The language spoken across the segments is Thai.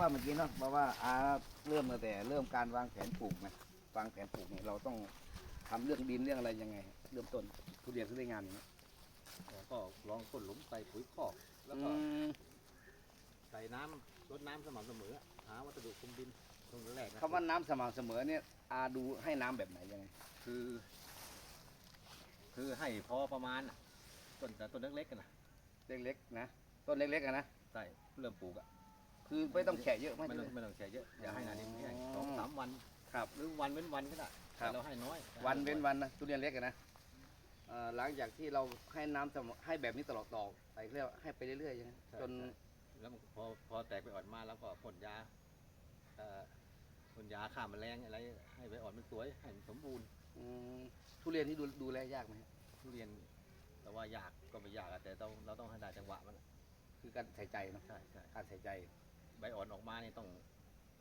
ว่าเมื่อกี้เนาะบอกว่าอาเริ่มตั้งแต่เริ่มการวางแผนปลูกนะวางแผนปลูกเนี่ยเราต้องทำเรื่องดินเรื่องอะไรยังไง เริ่มต้นทุเรียนทุเรียนงานอย่างนี้ยแล้วก็ลองต้นหลุมใส่ปุ๋ยคอกแล้วก็อืมใส่น้ำรดน้ำสม่ำเสมอ หาวัสดุคุมดินตรงแรกนะคำว่าน้ำสม่ำเสมอเนี่ยอาดูให้น้ำแบบไหนยังไงคือ คือให้พอประมาณน่ะต้นแต่ต้นเล็กๆกันนะเล็กๆนะต้นเล็กๆอะนะใส่เริ่มปลูกอะ คือไม่ต้องแฉะเยอะไม่ไม่ใช่ต้องไม่ต้องแช่เยอะอย่าให้นานนิดแห้งอ๋อสองสามวันครับหรือวันเว้นวันก็ได้ครับ แต่เราให้น้อยวันเว้นวันนะทุเรียนเล็กอะนะเอ่อหลังจากที่เราให้น้ำเสมอให้แบบนี้ตลอดต่อไปเรียกว่าให้ไปเรื่อยๆใช่ไหมจนแล้วมันพอพอแตกไปอ่อนมาแล้วก็พ่นยาเอ่อพ่นยาฆ่าแมลงอะไร ให้ใบอ่อนมันสวยให้มันสมบูรณ์อืมทุเรียนที่ดูดูแลยากไหมฮะทุเรียน แต่ว่ายากก็ไม่ยากอะแต่ต้องเราต้องให้ได้จังหวะมันอะคือการใส่ใจเนาะใช่ใช่การใส่ใจ ใบอ่อนออกมานี่ต้อง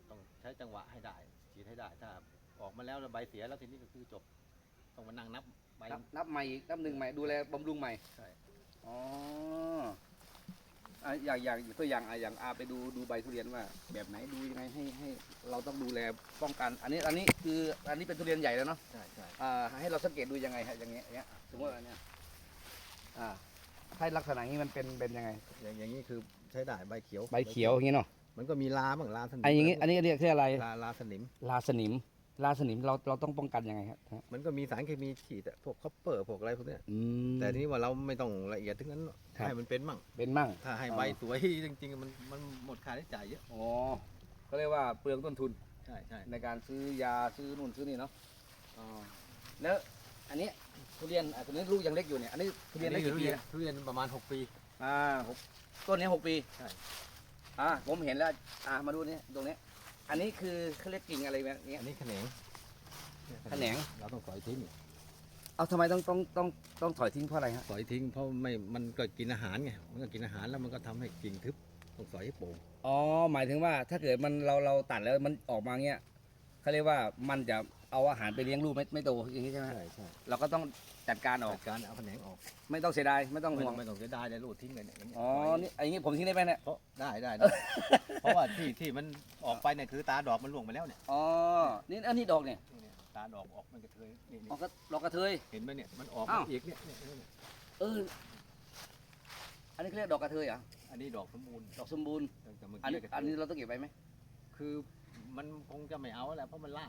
ต้องใช้จังหวะให้ได้ฉีดให้ได้ ถ้าออกมาแล้วแล้วใบเสียแล้วทีนี้ก็คือจบ ต้องมานั่งนับใบนับนับใหม่อีกนับหนึ่งใหม่ดูแลบำรุงใหม่ใช่ อ๋ออะอย่างอย่างตัวอย่างอะอย่างอาไปดูดูใบทุเรียนว่า แบบไหนดูยังไงให้ให้ เราต้องดูแลป้องกัน อันนี้อันนี้คืออันนี้เป็นทุเรียนใหญ่แล้วเนาะใช่ใช่อ่าให้เราสังเกตดูยังไงฮะอย่างเงี้ยอย่างเงี้ยสมมติว่าอันเนี้ยอ่าให้ลักษณะนี้มันเป็นเป็นยังไง อย่างอย่างนี้คือใช้ได้ใบเขียว ใบเขียวอย่างงี้เนาะ มันก็มีลาบ้างลาสนิมไอ้อย่างงี้อันนี้เรียกคืออะไรลาลาสนิม ลาสนิม ลาสนิมเราเราต้องป้องกันยังไงครับ มันก็มีสารเคมีฉีดอะพวกคอปเปอร์พวกอะไรพวกเนี้ยอืมแต่ทีนี้ว่าเราไม่ต้องละเอียดถึงนั้นหรอกครับให้มันเป็นมั่งเป็นมั่ง ถ้าให้อ๋อใบสวยจริงๆมันมันหมดค่าใช้จ่ายเยอะอ๋อก็เรียกว่าเปลืองต้นทุนใช่ใช่ในการซื้อยาซื้อนู่นซื้อนี่เนาะอ๋อแล้วอันนี้ทุเรียนอะตัวนี้ลูกยังเล็กอยู่เนี่ยอันนี้ทุเรียนได้ทุกี่ปีเรียนนะทุเรียนประมาณ 6 ปีอ่าหกต้นนี้หกปีใช่ อ่าผมเห็นแล้ว อ่ามาดูนี่ตรงนี้ อันนี้คือเขาเรียกกิ่งอะไรแบบนี้อันนี้แขนงแขนง เราต้องสอยทิ้งเอาทำไมต้องต้องต้องต้องถอยทิ้งเพราะอะไรฮะสอยทิ้งเพราะไม่มันก็กินอาหารไงมันก็กินอาหารแล้วมันก็ทำให้กิ่งทึบต้องสอยให้โป่งอ๋อหมายถึงว่าถ้าเกิดมันเราเราตัดแล้วมันออกมาเงี้ยเขาเรียกว่ามันจะ เอาอาหารไปเลี้ยงลูกไม่ไม่โตอย่างนี้ใช่ไหมใช่ใช่เราก็ต้องจัดการออกจัดการเอาแขนงออกไม่ต้องเสียดายไม่ต้องไม่ห่วต้องงไม่ต้องเสียดายเลยรูดทิ้งเลยเนี่ยอ๋อนี่อันนี้ผมทิ้งได้ไหมเนี่ยเพราะได้ได้ได้ เพราะว่าที่ที่มันออกไปเนี่ยคือตาดอกมันล่วงไปแล้วเนี่ยอ๋อนี่อันนี้ดอกเนี่ยนี่เนี่ยตาดอกออกมันกระเทยนี่นี่ออกก็ดอกกระเทย เห็นไหมเนี่ยมันออกอ้าวมาอีกเนี่ยเนี่ยเนี่ยเอออันนี้เขาเรียกดอกกระเทยเหรออันนี้ดอกสมบูรณ์ดอกสมบูรณ์แต่เมื่ออันกี้นี้กระเทยอันนี้เราต้องเก็บไว้ไหมคือมันคงจะไม่เอาแล้วเพราะมันล่า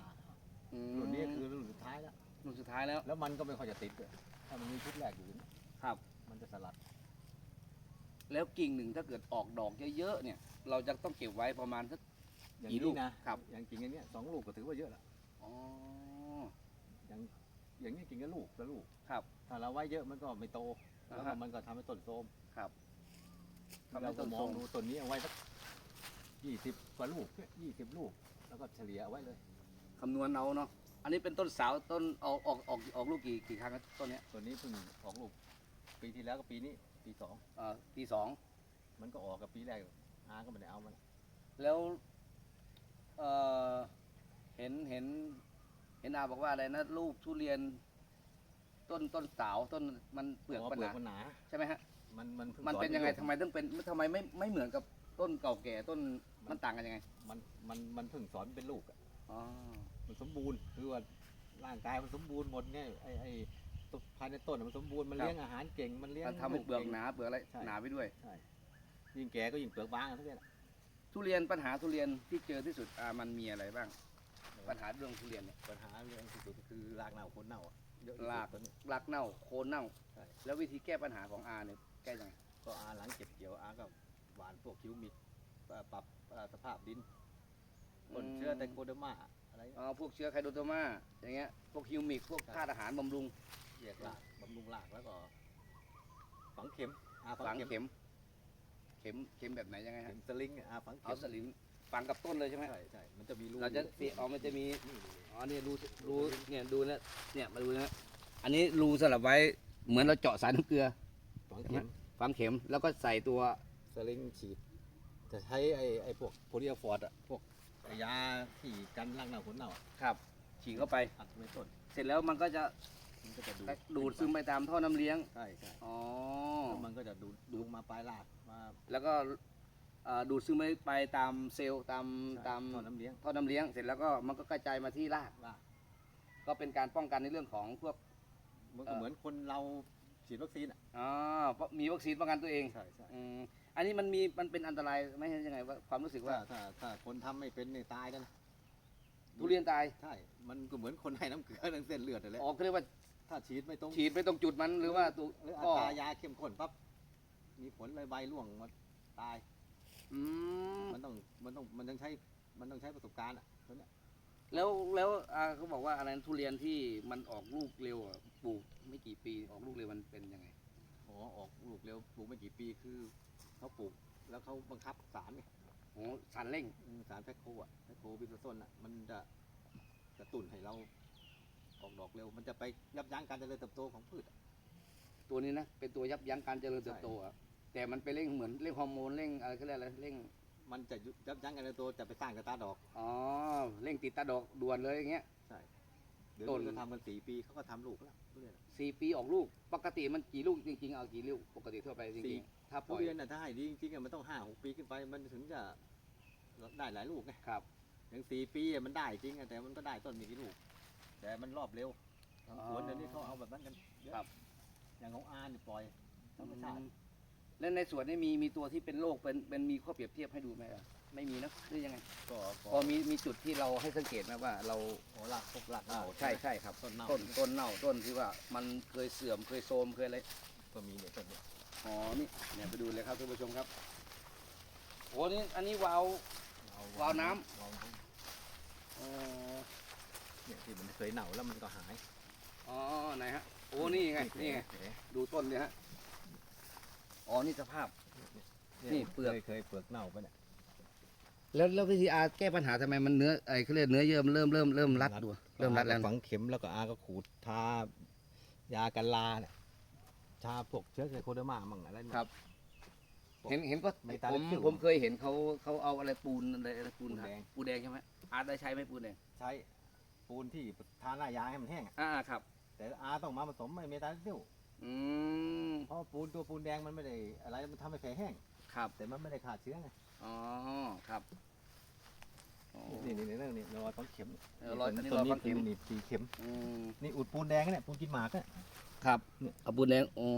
อืมรุ่นนี้คือรุ่นสุดท้ายแล้ว รุ่นสุดท้ายแล้ว แล้วมันก็ไม่ค่อยจะติดด้วยถ้ามันมีชุดแรกอยู่เนี่ยครับ มันจะสลัด แล้วกิ่งหนึ่งถ้าเกิดออกดอกเยอะๆเนี่ย เราจะต้องเก็บไว้ประมาณสัก อย่างกี่ลูนี้กนะครับ อย่างจริงอันเนี้ยสองลูกก็ถือว่าเยอะละอ๋อ อย่างอย่างนี้กินกับลูกละลูกครับถ้าเราไว้เยอะมันก็ไม่โตอ่าแล้วฮะ มันก็ทำให้ต้นโทรมครับทำให้เราต้ก็นมโทรองมดูต้นนี้เอาไว้สักยี่สิบกว่าลูกยี่สิบลูก แล้วก็เฉลี่ยเอาไว้เลย คำนวณเอาเนาะ อันนี้เป็นต้นสาวต้นออกออกออกออกลูกกี่กี่ครั้งครับต้นเนี้ยตัวนี้เพิ่งออกลูกปีที่แล้วกับปีนี้ปีสองเอ่อปีสอง มันก็ออกกับปีแรกอาก็ไม่ได้เอามันแล้วเอ่อเห็นเห็น เห็นอาบอกว่าอะไรนะลูกทุเรียน ต้นต้นสาวต้นมันเปลือกพราะปัญเปลือกหามันหนา ใช่ไหมฮะ มันมันพิ่มันสอเป็นยังไงลูกทำไมต้องเป็นทำไมไม่ไม่เหมือนกับต้นเก่าแก่ต้นมันต่างกันยังไง มันมันมันเพิ่งสอนเป็นลูกอะ อ๋อมันสมบูรณ์คือว่าร่างกายมันสมบูรณ์หมดเนี่ยไอ้ไอ้ตัวภายในต้นมันสมบูรณ์มันเลี้ยงอาหารเก่งมันเลี้ยงมันทำให้เปลือกหนาก่งเปลือกอะไรใช่ หนาไปด้วย ใช่ยิ่งแก่ก็ยิ่งเปลือกบางอะทุกอย่างทุเรียนปัญหาทุเรียนที่เจอที่สุดอ่ามันมีอะไรบ้าง ปัญหาเรื่องทุเรียนเนี่ย ปัญหาเรื่องที่สุดก็คือรากเน่าโคนเน่าอะเยอะที่สุดราก ตอนนี้ รากเน่าโคนเน่า ใช่ แล้ววิธีแก้ปัญหาของอาเนี่ยแก้ยังไงก็อาหลังเก็บเกี่ยวอาก็หวานพวกคิวมิกเอ่อปรับเอ่อสภาพดิน พ่นเชื้อไตโคเดอร์มาอะไรอ๋อพวกเชื้อไคโดโตมาอย่างเงี้ยพวกฮิวมิกพวกธาตุอาหารบำรุงแยกรากบำรุงรากแล้วก็ ฝังเข็มอาฝังเข็ม เข็มเข็มแบบไหนยังไงเข็ฮะมสลิงอาฝังเอาเข็มสลิมฝังกับต้นเลยใช่ไหมใช่ใช่มันจะมีรูเราจะเสียอ๋อมันจะมีนี่นี่อ๋อเนี่ยรูรูเนี่ยดูนะเนี่ยมาดูนะอันนี้รูสลับไว้เหมือนเราเจาะสายน้ำเกลือฝังเข็มฝังเข็มแล้วก็ใส่ตัวสลิงฉีดจะใช้ไอ้ไอ้พวกโพลีอะฟอร์ดอะพวกไอ้ ยาที่กันรากเน่าขนเน่าอะครับ ฉีดเข้าไป อัดไว้ต้นเสร็จแล้วมันก็จะมันก็จะดูดดูดซึมไปตามท่อน้ำเลี้ยง ใช่ใช่อ๋อ แล้วมันก็จะดูดดูดมาปลายรากมาแล้วก็เอ่อดูดซึมไปไปตามเซลล์ตามตามท่อน้ำเลี้ยงท่อน้ำเลี้ยง เสร็จแล้วก็มันก็กระจายมาที่ราก รากก็เป็นการป้องกันในเรื่องของพวก มันเอ่ก็อเหมือนคนเราฉีดวัคซีนอะอ๋อเพราะมีวัคซีนป้องกันตัวเองใช่ใช่อืม อันนี้มันมีมันเป็นอันตรายไหมยังไงว่าความรู้สึกว่าถ้าถ้าถ้าคนทำไม่เป็นเนี่ยตายแล้วนะทุเรียนตายใช่ มันก็เหมือนคนให้น้ำเกลือทั้งเส้นเลือดนั่นแหละออกเขาเรียกว่าถ้าฉีดไม่ตรงฉีดไปตรงจุดมันหรือว่าตัวหรืออัก็ตรายาเข้มข้นปั๊บมีผลเลยใบร่วงมันตาย อืมมันต้องมันต้องมันต้องใช้มันต้องใช้ประสบการณ์อะตัวเนี้ยแล้วแล้วอ่าเขาบอกว่าอะไรนะทุเรียนที่มันออกลูกเร็วอะปลูกไม่กี่ปีออกลูกเร็วมันเป็นยังไงอ๋อออกลูกเร็วปลูกไม่กี่ปีคือ เขาปลูกแล้วเขาบังคับสารไงโอ้สารเร่ง อืมสารแพคโคอะแพคโคบิโซซนอะมันจะกระตุ้นให้เราออกดอกเร็ว มันจะไปยับยั้งการเจริญเติบโตของพืชอะ ตัวนี้นะ เป็นตัวยับยั้งการเจริญเติบโตอะแต่มันไปเร่งเหมือนเร่งฮอร์โมนเร่งอะไรเขาเรียกอะไรเร่งมันจะยุยับยั้งการเจริญเติบโตจะไปสร้างกระตาดอก อ๋อเร่งติดตาดอกด่วนเลยอย่างเงี้ย ใช่ เดี๋ยวต้น นี้ก็ทำกันสี่ปีเขาก็ทำลูกแล้วทุเรียนอะสี่ปีออกลูกปกติมันกี่ลูกจริงๆเอากี่ลูกปกติทั่วไปจสี่ริงๆ ถ้าปทุล่อยเรียนน่ะถ้าให้ดีจริงๆอะมันต้องห้าหกปีขึ้นไป มันถึงจะได้หลายลูกไงครับอย่างสี่ปีอะมันได้จริงอะแต่มันก็ได้ต้นมีกี่ลูก แต่มันรอบเร็วทางสวนเดี๋ยวนี้เขาเอาแบบนั้นกันเยอะครับ อย่างของอาเนี่ยปล่อยธรรมชาติ แล้วในสวนนี่มีมีตัวที่เป็นโรคเป็นเป็นมีข้อเปรียบเทียบให้ดูไหมอะไม่มีนะหรือยังไง ก็พอมีมีจุดที่เราให้สังเกตไหมว่าเราโอ้หลักพวกหลักเน่าใช่ใช่ครับต้นเน่าต้นต้นเน่าต้นที่ว่ามันเคยเสื่อมเคยโทรมเคยอะไรก็มีเนี่ยต้นเนี่ย อ๋อนี่เนี่ยไปดูเลยครับท่านผู้ชมครับโอ้นี่อันนี้วาล์วเอาวาล์วน้ำ วาล์วน้อ๋อำเนี่ยที่มันเคยเน่าแล้วมันก็หายอ๋อไหนฮะโอ้นี่ไงนี่ไงเห็นไหมดูต้นเนี่ยฮะอ๋อนี่สภาพ นี่เปลือกเคยเคยเปลือกเน่าไปเนี่ย แล้วแล้ววิธีอาแก้ปัญหาทำไมมันเนื้อไอ้เขาเรียกเนื้อเยื่อมนเริ่มเริ่มเริ่มรัดดูเริ่มรัดแล้วอาก็ฝังเข็มแล้วก็อาก็ขูดทายากันลาเนี่ย ชาพวกเชื้อไซโคเดอร์มามั่งอะไรเนี่ยครับ เห็นเห็นก็ไม่ตาผมเล็กผมเคยเห็นเขาเขาเอาอะไรปูนอะไรอะไรปูนปูนแดง ปูนแดงใช่ไหมอาได้ใช้ไหมปูนแดงใช้ปูนที่ทาหน้ายาให้มันแห้งอะอ่าครับ แต่อาต้องมาผสมไอ้เมทาซิลอืมเพราะปูนตัวปูนแดงมันไม่ได้อะไรมันทำให้แผลแห้ง ครับแต่มันไม่ได้ขาดเชื้อไงอ๋อครับอ๋อนี่นี่นี่นี่นี่รอยฝังเข็มเออรอยอันนี้ต้รอยฝังเข็มนี่สีเข็มอืมนี่อุดปูนแดงเนี่ยปูนกินหมากเนี่ย ครับเนี่ยเอาปูนแดงอ๋อ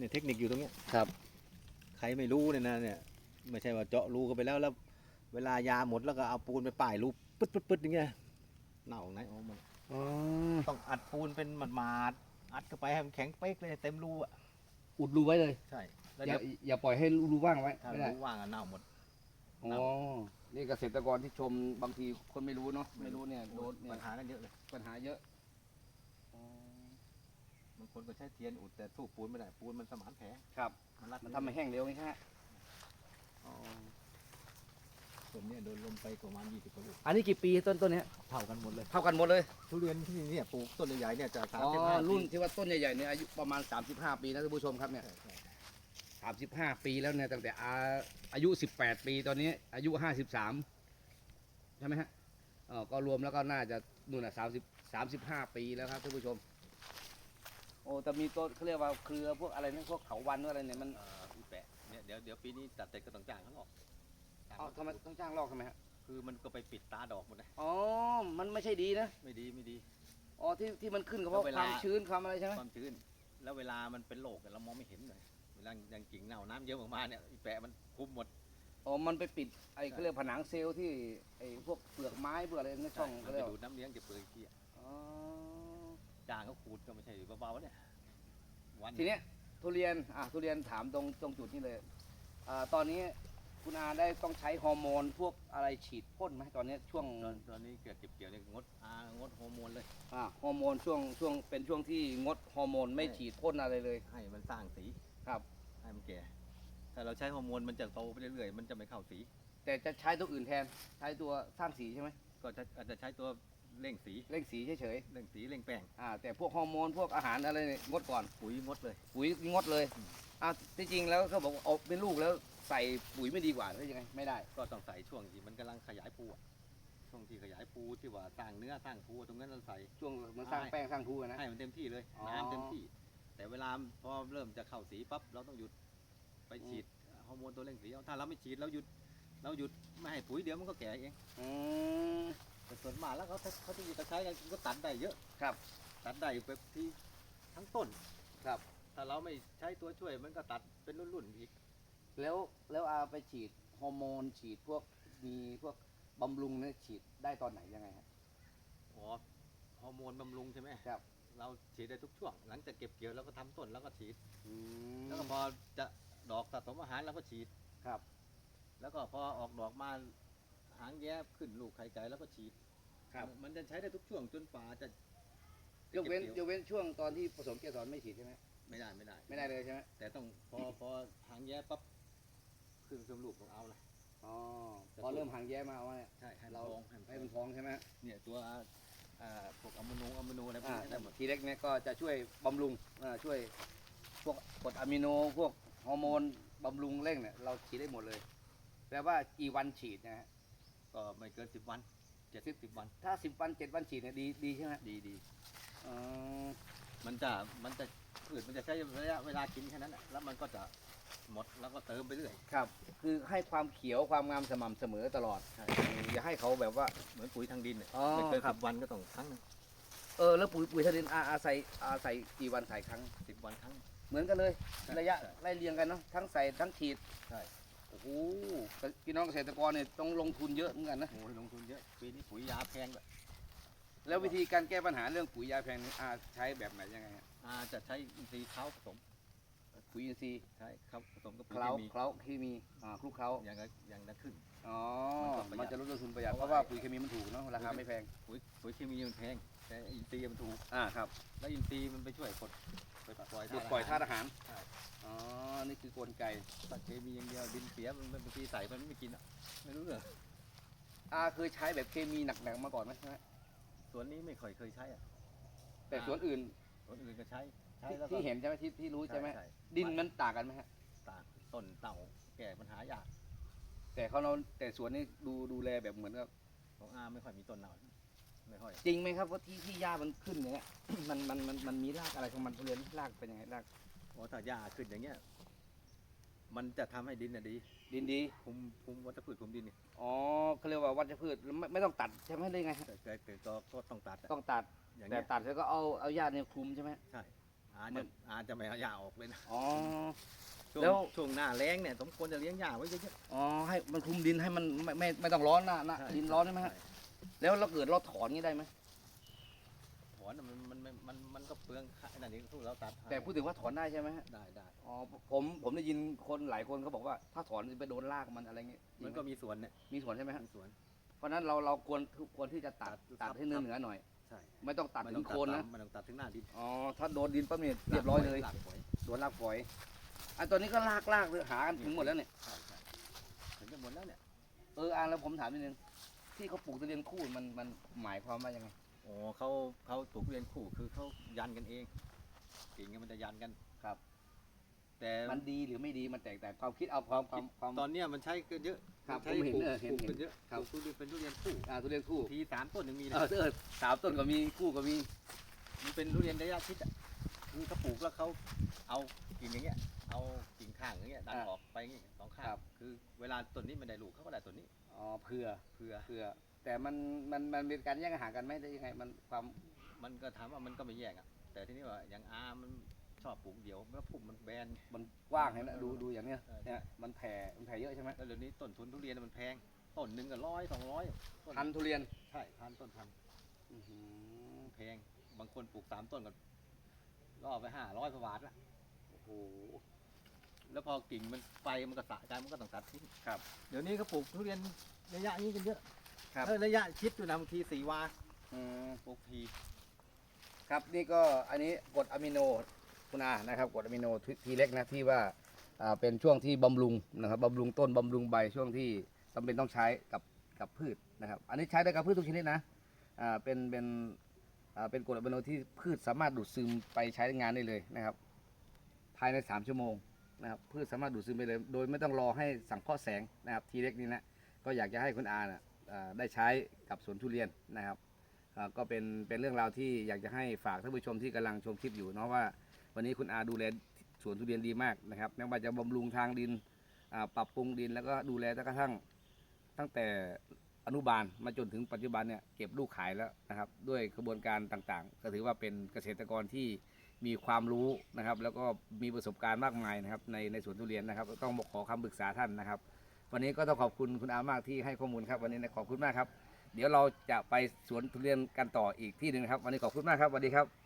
นี่เทคนิคอยู่ตรงเนี้ยครับ ใครไม่รู้เนี่ยนะเนี่ยไม่ใช่ว่าเจาะรูกันไปแล้วแล้ว เวลายาหมดแล้วก็เอาปูนไปป่ายรูปึ๊ดปึ๊ดปึ๊ดอย่างเงี้ยเน่าไหนออกมาอ๋อต้องอัดปูนเป็นหมาดๆอัดเข้าไปให้มันแข็งเป๊กเลยเต็มรูอะอุดรูไว้เลยใช่แล้วอย่าเดี๋ยวอย่าปล่อยให้รูว่างไว้ถ้าไม่ได้รูว่างอะเน่าหมด อ๋อนี่เกษตรกรที่ชมบางทีคนไม่รู้เนาะไม่รู้เนี่ยโดนเนี่ยปัญหากันเยอะเลยปัญหาเยอะอ๋อบาง คนก็ใช้เทียนอุดแต่สู้ปูนไม่ได้ปูนมันสมานแผลครับ มันรัดมันทำให้แห้งเร็วนี่ฮะอ๋อต้นเนี้โดนลมไปประมาณยี่สิบกว่าลูกอันนี้กี่ปีต้นต้นเนี้ยเท่ากันหมดเลย เท่ากันหมดเลยทุเรียนที่เนี่ยปลูกต้นใหญ่ๆเนี่ยจะสามอ๋อสิบห้ารุ่นที่ว่าต้นใหญ่ๆเนี่ยอายุประมาณ 35 ปีนะท่านผู้ชมครับเนี่ย35 ปีแล้วเนี่ยตั้งแต่อาอายุ 18 ปีตอนนี้อายุ 53 ใช่ไหมฮะเออก็รวมแล้วก็น่าจะนู่นน่ะ30 35 ปีแล้วครับท่านผู้ชมโอ้แต่มีต้นเขาเรียกว่าเครือพวกอะไรนะพวกเขาวันพวกอะไรเนี่ยมันเอ่ออีแปะเนี่ยเดี๋ยวเดี๋ยวปีนี้ตัดเสร็จก็ต้องจ้างเขาหรอกจ้างเอาเขาทำไมต้องจ้างลอกทำไมฮะคือมันก็ไปปิดตาดอกหมดเลยอ๋อ มันไม่ใช่ดีนะไม่ดีไม่ดี อ๋อที่ที่มันขึ้นก็เพราะแล้วเวคลา วามชื้นความอะไรใช่ไหมความชื้น แล้วเวลามันเป็นโรคอะเรามองไม่เห็นเลยเวลาอย่างกิ่งเน่าน้ำเยอะออกมาเนี่ยอีแปะมันคุมหมด อ๋อมันไปปิดไอ้เขาเรียกผนังเซลล์ที่ไอ้พวกเปลือกไม้เปลือกอะไรในช่องมัเขานเรีไปยกดูดว่าน้ำเลี้ยงเก็บเปลือกอีกทีอะอ๋อ จ้างเขาขูดก็ไม่ใช่เบาๆเนี่ยวันทีเนี้ยทุเรียนอะทุเรียนถามตรงตรงจุดนี้เลยอ่าตอนนี้คุณอาได้ต้องใช้ฮอร์โมนพวกอะไรฉีดพ่นไหมตอนนี้ช่วงตอนตอนนี้เกิดเก็บเกี่ยวเนี่ยงดอางดฮอร์โมนเลย อ่าฮอร์โมนช่วงช่วงเป็นช่วงที่งดฮอร์โมนไม่ฉีดพ่นอะไรเลยให้มันสร้างสีครับให้มันแก่ถ้าเราใช้ฮอร์โมนมันจะโตไปเรื่อยๆมันจะไม่เข้าสี แต่จะใช้ตัวอื่นแทนใช้ตัวสร้างสีใช่ไหมก็จะอาจจะใช้ตัว เร่งสีเร่งสีเฉยเร่งสีเร่งแป้งๆอ่าแต่พวกฮอร์โมนพวกอาหารอะไรเนี่ยงดก่อน ปุ๋ยงดเลย ปุ๋ยงดเลยอืมอ้าวที่จริงแล้วเขาบอกว่าเอาเป็นลูกแล้วใส่ปุ๋ยไม่ดีกว่าหรือยังไงไม่ได้ ก็ต้องใส่ช่วงที่มันกำลังขยายปูอะช่วงที่ขยายปูที่ว่าสร้างเนื้อสร้างปูตรงนั้นเราใส่ ช่วงมันสร้างแป้งสร้างทูอะนะ ให้มันเต็มที่เลยอ๋อน้ำเต็มที่ แต่เวลาพอเริ่มจะเข้าสีปั๊บเราต้องหยุดไปฉีดฮอร์โมนตัวเร่งสีเอาถ้าเราไม่ฉีดเราหยุดเราหยุดไม่ให้ปุ๋ยเดี๋ยวมันก็แก่เองอืม แต่ส่วนมากแล้วเขาเขาที่จะใช้กันก็ตัดได้เยอะครับ ตัดได้แบบที่ทั้งต้นครับ ถ้าเราไม่ใช้ตัวช่วยมันก็ตัดเป็นรุ่นๆอีกแล้วแล้วอาไปฉีดฮอร์โมนฉีดพวกมีพวกบำรุงเนี่ยฉีดได้ตอนไหนยังไงครับอ๋อฮอร์โมนบำรุงใช่ไหมครับ เราฉีดได้ทุกช่วง หลังจากเก็บเกี่ยวแล้วก็ทำต้นแล้วก็ฉีดอืมแล้วก็พอจะดอกสะสมอาหารเราก็ฉีดครับ แล้วก็พอออกดอกมา หางแย้ขึ้นลูกไข่ไก่แล้วก็ฉีดครับมันมันจะใช้ได้ทุกช่วงจนป่าจะยกเว้นก็บยกี่กเว้นช่วงตอนที่ผสมเกสรไม่ฉีดใช่ไหมไม่ได้ไม่ได้ ไม่ได้เลยใช่ไหมแต่ต้องพอพอหางแย้ปั๊บขึ้นเครื่องลูกของเอาละอ๋อพอเริ่มห่างแย้มาว่าเนี่ยใช่ให้มันเราพองให้มันให้มันพพององใช่ไหมเนี่ยตัวอ่าพวกอะมิโนอะมิโนอะไรพวกอ่านี้ได้หมดทีเล็กเนี่ยก็จะช่วยบำรุงอ่าช่วยพวกกรดอะมิโนพวกฮอร์โมนบำรุงเร่งเนี่ยเราฉีดได้หมดเลยแปลว่ากี่วันฉีดนะฮะ ก็ไม่เกินสิบวันเจ็ดสิบวันถ้าสิบวันเจ็ดวันฉีดเนี่ยดีดีใช่ไหมดีดีอ๋อมันจะมันจะพืชมันจะใช้ระยะเวลากินแค่นั้นแหละแล้วมันก็จะหมดแล้วก็เติมไปเรื่อย ครับ คือให้ความเขียวความงามสม่ำเสมอตลอด ใช่ อย่าให้เขาแบบว่า เหมือนปุ๋ยทางดินเนี่ยอ๋อไม่เกินครัสิบ บวันก็ต้องครั้งหนึงเออแล้วปุ๋ยปุ๋ยทะเลนอาอาศัยอาศัยกี่วันใส่ครั้ง สิบวันครั้ง เหมือนกันเลย ใช่ระยะใช่ ไล่เรียงกันเนาะทั้งใส่ทั้งฉีด ใช่ โอ้โหพี่น้องเกษตรกรเนี่ยต้องลงทุนเยอะเหมือนกันนะโอ้ยลงทุนเยอะปีนี้ปุ๋ยยาแพงด้วยแล้ววิธีการแก้ปัญหาเรื่องปุ๋ยยาแพงนี่อาใช้แบบไหนยังไงฮะอาจะใช้อินทรีย์เขาผสมปุ๋ยอินทรีย์ใช่ครับผสมกับเคปุ๋ยล้าเคมีเคล้าเคมีอ่าคลุกเคล้าอย่างละอย่างละครึ่ง อ๋อมันก็ประหยัดมันจะลดต้นทุนประหยัดเพเพราะราะว่าว่าปุ๋ยเคมีมันถูกเนาะราคาไม่แพงปุ๋ยปุ๋ยเคมีมันแพงแต่อินทรีย์มันถูกอ่าครับแล้วอินทรีย์มันไปช่วยกด ไปปล่อยปลดปล่อยธาตุอาหารอาหารใช่อ๋อ นี่คือกลไกถ้าเคมีอย่างเดียวดินเสียมันบางทีใส่มันไม่กินอะไม่รู้เรื่องอาเคยใช้แบบเคมีหนักๆมาก่อนไหมใช่ไหมสวนนี้ไม่ค่อยเคยใช้อะแต่สวนอื่นสวนอื่นก็ใช้ใช้ที่แล้วก็ที่เห็นใช่ไหมที่ที่รู้ใช่ไหมใช่ดินมันต่างกันไหมฮะต่างต้นเต่าแก่ปัญหายากแต่เขาเราแต่สวนนี่ดูดูแลแบบเหมือนกับของอาไม่ค่อยมีต้นเน่า ไม่ค่อยจริงไหมครับว่าที่ที่หญ้ามันขึ้นอย่างเงี้ย มันมันมันมันมีรากอะไรของมันทุเรียนรากเป็นยังไงรากเพราะถ้าหญ้าขึ้นอย่างเงี้ย มันจะทำให้ดินน่ะดีดินดีคุมคุมวัชพืชคุมดินนี่อ๋อเขาเรียกว่าวัชพืชไม่ไม่ต้องตัดใช่ไหมได้ไงฮะแต่แต่แต่ก็ก็ต้องตัดอะต้องตัดอย่างแต่เงี้ยตัดแล้วก็เอาเอาหญ้าเนี่ยคลุมใช่ไหม ใช่อามัจะน อาจะไม่เอาหญ้าออกเลยนะอ๋อ ช่วงแล้ว ช่วงหน้าแล้งเนี่ยสมควรจะเลี้ยงหญ้าไว้เยอะอ๋อให้มันคลุมดินให้มันไม่ไม่ไม่ต้องร้อนนะนะๆใช่ดินร้อนใช่ไหมฮะใช่ แล้วเราเกิดเราถอนงี้ได้ไหมถอนน่ะมันมันมันมันมันก็เปลืองค่าไอ้นั่นนี่ทุกเราตัดแต่พูดถึงว่าถอนได้ใช่ไหมฮะได้ได้ อ๋อผมผมได้ยินคนหลายคนเขาบอกว่า ถ้าถอนจะไปโดนรากมันอะไรเงี้ยมันก็มีสวนเนี่ยมีส่วนใช่ไหมฮะมีสวน เพราะฉะนั้นเราเราควรควรที่จะตัดตัตัดดให้เนื้อเหนือหน่อย ใช่ไม่ต้องตัดไม่ถึต้องงโคนนะตัดตามไม่ต้องตัดถึงหน้าดินอ๋อถ้าโดนดินปั๊บเนี่ยเรียบร้อยเลยหลักฝอยโดนรากฝอยอันตัวนี้ก็ลากลากเลยหากันถึงหมดแล้วเนี่ย ใช่ใช่ถึงจะหมดแล้วเนี่ย เอออ่านแล้วผมถามนิดนึง ที่เขาปลูกทุเรียนคู่มันมันหมายความว่ายังไงโอ้เขาเขาปลูกทุเรียนคู่คือเขายันกันเองกิ่งเนี่ยมันจะยันกัน ครับ แต่มันดีหรือไม่ดีมันแตกต่างความคิดเอาความความความ ตอนเนี้ยมันใช้กันเยอะครับใช้ผมเห็นปลูกเออเห็นปลูกกันเยอะครับ ปลูกทุเรียนเป็นทุเรียนคู่อ่าทุเรียนคู่ทีสามต้นยังมีเลเอยอเออสามต้นก็มีคู่ก็มีมันเป็นทุเรียนระยะชิดอะคือเขาปลูกแล้วเขาเอากิ่งอย่างเงี้ย เอากิ่งข้างอย่างเงี้ยดันออกไปอย่างเงี้ยสองข้างคือ เวลาต้นนี้มันได้ลูกเขาก็ได้ต้นนี้ อ๋อเผื่อเพื่อเผื่อ แต่มันมันมันเป็นการแย่งอาหารกันไหมได้ยังไงมันความมันก็ถามว่ามันก็ไม่แยกอะ แต่ที่นี่ว่าอย่างอามันชอบปลูกเดี่ยวแล้วพุ่มมันแบน มันกว้างเห็นไหมดูดูอย่างเนี้ยเออ เนี่ยมันแผ่มันแผ่เยอะใช่ไหมแล้วเดี๋ยวนี้ต้นทุนทุเรียนมันแพง ต้นหนึ่งก็ร้อยสองร้อยพันธุ์ทุเรียนใช่พันต้นพันอื้อหือแพง บางคนปลูกสามต้นก็ล่อไปห้าร้อยบาทละโอ้โห แล้วพอกิ่งมันไปมันก็สะใจมันก็ต้องตัดทิ้งครับเดี๋ยวนี้เขาปลูกทุเรียนระยะนี้กันเยอะครับ เออระยะชิดอยู่นะบางทีสี่วาอืมปลูกที ครับนี่ก็อันนี้กรดอะมิโนคุณอานะครับกรดอะมิโนทีทีเล็กนะที่ว่าอ่าเป็นช่วงที่บำรุงนะครับบำรุงต้นบำรุงใบช่วงที่จำเป็นต้องใช้กับกับพืชนะครับ อันนี้ใช้ได้กับพืชทุกชนิดนะอ่าเป็นเป็นอ่าเป็นกรดอะมิโนที่พืชสามารถดูดซึมไปใช้งานได้เลยนะครับ ภายใน 3 ชั่วโมง นะครับพืชสามารถดูดซึมไปเลย โดยไม่ต้องรอให้สังเคราะห์แสงนะครับทีเล็กนี้นะก็อยากจะให้คุณอานะได้ใช้กับสวนทุเรียนนะครับก็เป็นเป็นเรื่องราวที่อยากจะให้ฝากท่านผู้ชมที่กำลังชมคลิปอยู่เนาะว่า วันนี้คุณอาดูแลสวนทุเรียนดีมากนะครับไม่ว่าจะบำรุงทางดินปรับปรุงดินแล้วก็ดูแลจนกระทั่งตั้งแต่อนุบาลมาจนถึงปัจจุบันเนี่ยเก็บลูกขายแล้วนะครับ ด้วยกระบวนการต่างๆ ก็ถือว่าเป็นเกษตรกรที่ มีความรู้นะครับ แล้วก็มีประสบการณ์มากมายนะครับในในสวนทุเรียนนะครับ ต้องขอคำปรึกษาท่านนะครับ วันนี้ก็ต้องขอบคุณคุณอามากที่ให้ข้อมูลครับ วันนี้นะขอบคุณมากครับ เดี๋ยวเราจะไปสวนทุเรียนกันต่ออีกที่หนึ่งครับ วันนี้ขอบคุณมากครับสวัสดีครับ